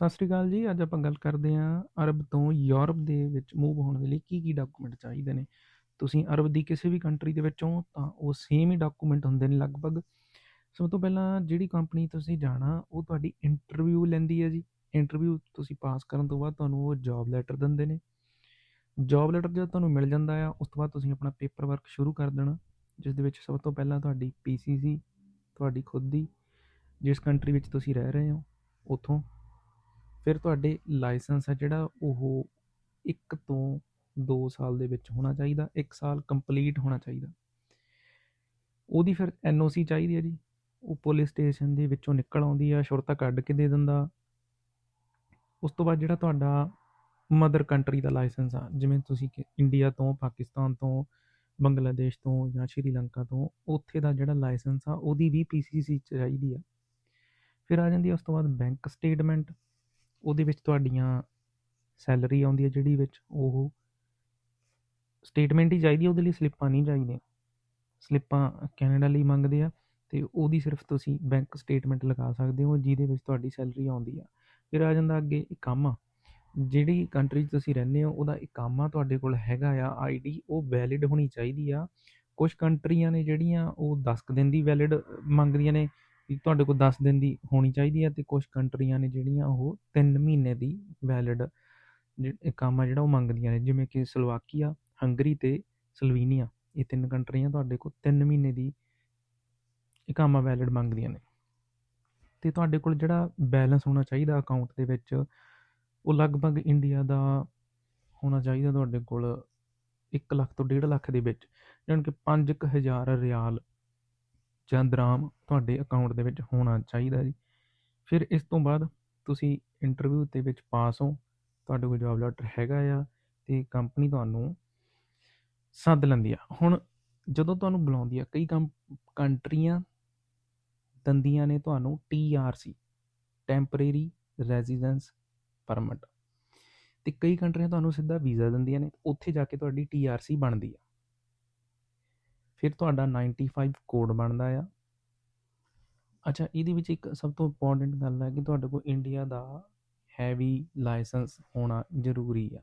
ਸਤਿ ਸ਼੍ਰੀ ਅਕਾਲ ਜੀ, ਅੱਜ ਆਪਾਂ ਗੱਲ ਕਰਦੇ ਹਾਂ ਅਰਬ ਤੋਂ ਯੂਰਪ ਦੇ ਵਿੱਚ ਮੂਵ ਹੋਣ ਦੇ ਲਈ ਕੀ ਕੀ ਡਾਕੂਮੈਂਟ ਚਾਹੀਦੇ ਨੇ। ਤੁਸੀਂ ਅਰਬ ਦੀ ਕਿਸੇ ਵੀ ਕੰਟਰੀ ਦੇ ਵਿੱਚੋਂ ਤਾਂ ਉਹ ਸੇਮ ਹੀ ਡਾਕੂਮੈਂਟ ਹੁੰਦੇ ਨੇ ਲਗਭਗ। ਸਭ ਤੋਂ ਪਹਿਲਾਂ ਜਿਹੜੀ ਕੰਪਨੀ ਤੁਸੀਂ ਜਾਣਾ, ਉਹ ਤੁਹਾਡੀ ਇੰਟਰਵਿਊ ਲੈਂਦੀ ਹੈ ਜੀ। ਇੰਟਰਵਿਊ ਤੁਸੀਂ ਪਾਸ ਕਰਨ ਤੋਂ ਬਾਅਦ ਤੁਹਾਨੂੰ ਉਹ ਜੌਬ ਲੈਟਰ ਦਿੰਦੇ ਨੇ। ਜੌਬ ਲੈਟਰ ਜਦ ਤੁਹਾਨੂੰ ਮਿਲ ਜਾਂਦਾ ਆ, ਉਸ ਤੋਂ ਬਾਅਦ ਤੁਸੀਂ ਆਪਣਾ ਪੇਪਰ ਵਰਕ ਸ਼ੁਰੂ ਕਰ ਦੇਣਾ, ਜਿਸ ਦੇ ਵਿੱਚ ਸਭ ਤੋਂ ਪਹਿਲਾਂ ਤੁਹਾਡੀ ਪੀਸੀਸੀ ਤੁਹਾਡੀ ਖੁਦ ਦੀ, ਜਿਸ ਕੰਟਰੀ ਵਿੱਚ ਤੁਸੀਂ ਰਹਿ ਰਹੇ ਹੋ, ਉਥੋਂ ਫਿਰ ਤੁਹਾਡੇ ਲਾਇਸੈਂਸ ਹੈ ਜਿਹੜਾ ਉਹ ਇੱਕ ਤੋਂ 2 ਸਾਲ ਦੇ ਵਿੱਚ ਹੋਣਾ ਚਾਹੀਦਾ 1 ਸਾਲ ਕੰਪਲੀਟ ਹੋਣਾ ਚਾਹੀਦਾ। ਉਹਦੀ ਫਿਰ ਐਨਓਸੀ ਚਾਹੀਦੀ ਹੈ ਜੀ। ਉਹ ਪੁਲਿਸ ਸਟੇਸ਼ਨ ਦੇ ਵਿੱਚੋਂ ਨਿਕਲ ਆਉਂਦੀ ਆ, ਸ਼ੁਰਤਾ ਕੱਢ ਕੇ ਦੇ ਦਿੰਦਾ। ਉਸ ਤੋਂ ਬਾਅਦ ਜਿਹੜਾ ਤੁਹਾਡਾ ਮਦਰ ਕੰਟਰੀ ਦਾ ਲਾਇਸੈਂਸ ਆ, ਜਿਵੇਂ ਤੁਸੀਂ ਕਿ ਇੰਡੀਆ ਤੋਂ ਪਾਕਿਸਤਾਨ ਤੋਂ ਬੰਗਲਾਦੇਸ਼ ਤੋਂ ਜਾਂ ਸ਼੍ਰੀਲੰਕਾ ਤੋਂ, ਉੱਥੇ ਦਾ ਜਿਹੜਾ ਲਾਇਸੈਂਸ ਆ, ਉਹਦੀ ਵੀ ਪੀਸੀਸੀ ਚਾਹੀਦੀ ਆ। ਫਿਰ ਆ ਜਾਂਦੀ ਆ ਉਸ ਤੋਂ ਬਾਅਦ ਬੈਂਕ ਸਟੇਟਮੈਂਟ ਉਹਦੇ ਵਿੱਚ ਤੁਹਾਡੀਆਂ ਸੈਲਰੀ ਆਉਂਦੀ ਹੈ ਜਿਹੜੀ ਵਿੱਚ ਉਹ ਸਟੇਟਮੈਂਟ ਹੀ ਚਾਹੀਦੀ ਉਹਦੇ ਲਈ ਸਲਿੱਪਾਂ ਨਹੀਂ ਚਾਹੀਦੀਆਂ। ਸਲਿੱਪਾਂ ਕੈਨੇਡਾ ਲਈ ਮੰਗਦੇ ਆ ਤੇ ਉਹਦੀ ਸਿਰਫ ਤੁਸੀਂ ਬੈਂਕ ਸਟੇਟਮੈਂਟ ਲਗਾ ਸਕਦੇ ਹੋ, ਜਿਹਦੇ ਵਿੱਚ ਤੁਹਾਡੀ ਸੈਲਰੀ ਆਉਂਦੀ ਆ। ਫਿਰ ਆ ਜਾਂਦਾ ਅੱਗੇ ਇਕਾਮਾ। ਜਿਹੜੀ ਕੰਟਰੀ 'ਚ ਤੁਸੀਂ ਰਹਿੰਦੇ ਹੋ, ਉਹਦਾ ਇਕਾਮਾ ਤੁਹਾਡੇ ਕੋਲ ਹੈਗਾ ਆ ਆਈਡੀ ਉਹ ਵੈਲਿਡ ਹੋਣੀ ਚਾਹੀਦੀ ਆ। ਕੁਝ ਕੰਟਰੀਆਂ ਨੇ ਜਿਹੜੀਆਂ ਉਹ 10 ਕੁ ਦਿਨ ਦੀ ਵੈਲਿਡ ਮੰਗਦੀਆਂ ਨੇ ਵੀ ਤੁਹਾਡੇ ਕੋਲ ਦਸ ਦਿਨ ਦੀ ਹੋਣੀ ਚਾਹੀਦੀ ਹੈ ਅਤੇ ਕੁਛ ਕੰਟਰੀਆਂ ਨੇ ਜਿਹੜੀਆਂ ਉਹ ਤਿੰਨ ਮਹੀਨੇ ਦੀ ਵੈਲਿਡ ਇਕਾਮਾ ਜਿਹੜਾ ਉਹ ਮੰਗਦੀਆਂ ਨੇ, ਜਿਵੇਂ ਕਿ ਸਲੋਵਾਕੀਆ, ਹੰਗਰੀ ਅਤੇ ਸਲੋਵੀਨੀਆ, ਇਹ ਤਿੰਨ ਕੰਟਰੀਆਂ ਤੁਹਾਡੇ ਕੋਲ ਤਿੰਨ ਮਹੀਨੇ ਦੀ ਇਕਾਮਾ ਵੈਲਿਡ ਮੰਗਦੀਆਂ ਨੇ। ਤੇ ਤੁਹਾਡੇ ਕੋਲ ਜਿਹੜਾ ਬੈਲੈਂਸ ਹੋਣਾ ਚਾਹੀਦਾ ਅਕਾਊਂਟ ਦੇ ਵਿੱਚ, ਉਹ ਲਗਭਗ ਇੰਡੀਆ ਦਾ ਹੋਣਾ ਚਾਹੀਦਾ ਤੁਹਾਡੇ ਕੋਲ 1 ਲੱਖ ਤੋਂ 1.5 ਲੱਖ ਦੇ ਵਿੱਚ, ਜਾਣੀ ਕਿ 5000 ਰਿਆਲ ਜਾਂ ਦਰਾਮ ਤੁਹਾਡੇ ਅਕਾਊਂਟ ਦੇ ਵਿੱਚ ਹੋਣਾ ਚਾਹੀਦਾ ਜੀ। ਫਿਰ ਇਸ ਤੋਂ ਬਾਅਦ ਤੁਸੀਂ ਇੰਟਰਵਿਊ ਦੇ ਵਿੱਚ ਪਾਸ ਹੋ। ਤੁਹਾਡੇ ਕੋਲ ਜੌਬ ਲੈਟਰ ਹੈਗਾ ਆ ਤੇ ਕੰਪਨੀ ਤੁਹਾਨੂੰ ਸੱਦ ਲੈਂਦੀ ਆ। ਹੁਣ ਜਦੋਂ ਤੁਹਾਨੂੰ ਬੁਲਾਉਂਦੀ ਆ, ਕਈ ਕੰਟਰੀਆਂ ਦੰਦੀਆਂ ਨੇ ਤੁਹਾਨੂੰ ਟੀਆਰਸੀ ਟੈਂਪਰੇਰੀ ਰੈਜ਼ੀਡੈਂਸ ਪਰਮਿਟ ਤੇ ਕਈ ਕੰਟਰੀਆਂ ਤੁਹਾਨੂੰ ਸਿੱਧਾ ਵੀਜ਼ਾ ਦਿੰਦੀਆਂ ਨੇ, ਉੱਥੇ ਜਾ ਕੇ ਤੁਹਾਡੀ ਟੀਆਰਸੀ ਬਣਦੀ ਆ। ਫਿਰ ਤੁਹਾਡਾ 95 ਕੋਡ ਬਣਦਾ ਆ। ਅੱਛਾ, ਇਹਦੇ ਵਿੱਚ ਇੱਕ ਸਭ ਤੋਂ ਇੰਪੋਰਟੈਂਟ ਗੱਲ ਹੈ ਕਿ ਤੁਹਾਡੇ ਕੋਲ ਇੰਡੀਆ ਦਾ ਹੈਵੀ ਲਾਇਸੈਂਸ ਹੋਣਾ ਜ਼ਰੂਰੀ ਆ।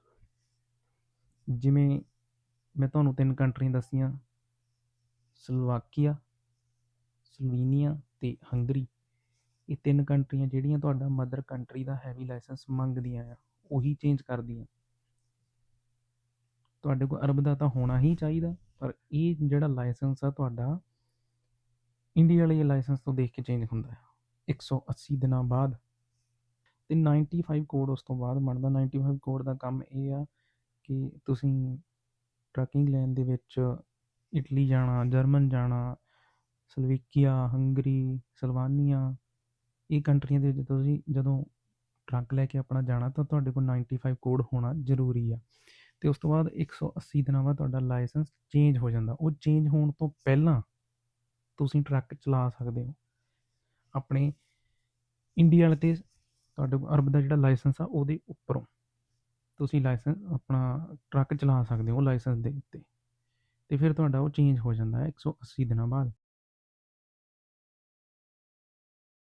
ਜਿਵੇਂ ਮੈਂ ਤੁਹਾਨੂੰ ਤਿੰਨ ਕੰਟਰੀਆਂ ਦੱਸੀਆਂ, ਸਲੋਵਾਕੀਆ, ਸਲੋਵੀਨੀਆ ਤੇ ਹੰਗਰੀ। ਇਹ ਤਿੰਨ ਕੰਟਰੀਆਂ ਜਿਹੜੀਆਂ ਤੁਹਾਡਾ ਮਦਰ ਕੰਟਰੀ ਦਾ ਹੈਵੀ ਲਾਇਸੈਂਸ ਮੰਗਦੀਆਂ ਆ, ਉਹੀ ਚੇਂਜ ਕਰਦੀਆਂ। ਤੁਹਾਡੇ ਕੋਲ ਅਰਬ ਦਾ ਤਾਂ ਹੋਣਾ ਹੀ ਚਾਹੀਦਾ। ਪਰ ਇਹ ਜਿਹੜਾ ਲਾਇਸੈਂਸ ਆ ਤੁਹਾਡਾ, ਇੰਡੀਆ ਵਾਲੇ ਲਾਇਸੈਂਸ ਤੋਂ ਦੇਖ ਕੇ ਚੇਂਜ ਹੁੰਦਾ ਹੈ। 180 ਦਿਨਾਂ ਬਾਅਦ। ਤੇ 95 ਕੋਡ ਉਸ ਤੋਂ ਬਾਅਦ ਬਣਦਾ। 95 ਕੋਡ ਦਾ ਕੰਮ ਇਹ ਆ ਕਿ ਤੁਸੀਂ ਟਰੱਕਿੰਗ ਲੈਨ ਦੇ ਵਿੱਚ ਇਟਲੀ ਜਾਣਾ, ਜਰਮਨ ਜਾਣਾ, ਸਲਵੀਕੀਆ, ਹੰਗਰੀ, ਸਲਵਾਨੀਆ, ਇਹ ਕੰਟਰੀਆਂ ਦੇ ਵਿੱਚ ਤੁਸੀਂ ਜਦੋਂ ਟਰੱਕ ਲੈ ਕੇ ਆਪਣਾ ਜਾਣਾ ਤਾਂ ਤੁਹਾਡੇ ਕੋਲ 95 ਕੋਡ ਹੋਣਾ ਜ਼ਰੂਰੀ ਆ। ਤੇ ਉਸ ਤੋਂ ਬਾਅਦ 180 ਦਿਨਾਂ ਬਾਅਦ ਤੁਹਾਡਾ ਲਾਇਸੈਂਸ ਚੇਂਜ ਹੋ ਜਾਂਦਾ। ਉਹ ਚੇਂਜ ਹੋਣ ਤੋਂ ਪਹਿਲਾਂ ਤੁਸੀਂ ਟਰੱਕ ਚਲਾ ਸਕਦੇ ਹੋ। ਆਪਣੇ ਇੰਡੀਆ ਵਾਲੇ ਤੇ ਤੁਹਾਡੇ ਕੋਲ ਅਰਬ ਦਾ ਜਿਹੜਾ ਲਾਇਸੈਂਸ ਆ, ਉਹਦੇ ਉੱਪਰੋਂ ਤੁਸੀਂ ਲਾਇਸੈਂਸ, ਆਪਣਾ ਟਰੱਕ ਚਲਾ ਸਕਦੇ ਹੋ ਲਾਇਸੈਂਸ ਦੇ ਉੱਤੇ। ਤੇ ਫਿਰ ਤੁਹਾਡਾ ਉਹ ਚੇਂਜ ਹੋ ਜਾਂਦਾ ਹੈ 180 ਦਿਨਾਂ ਬਾਅਦ।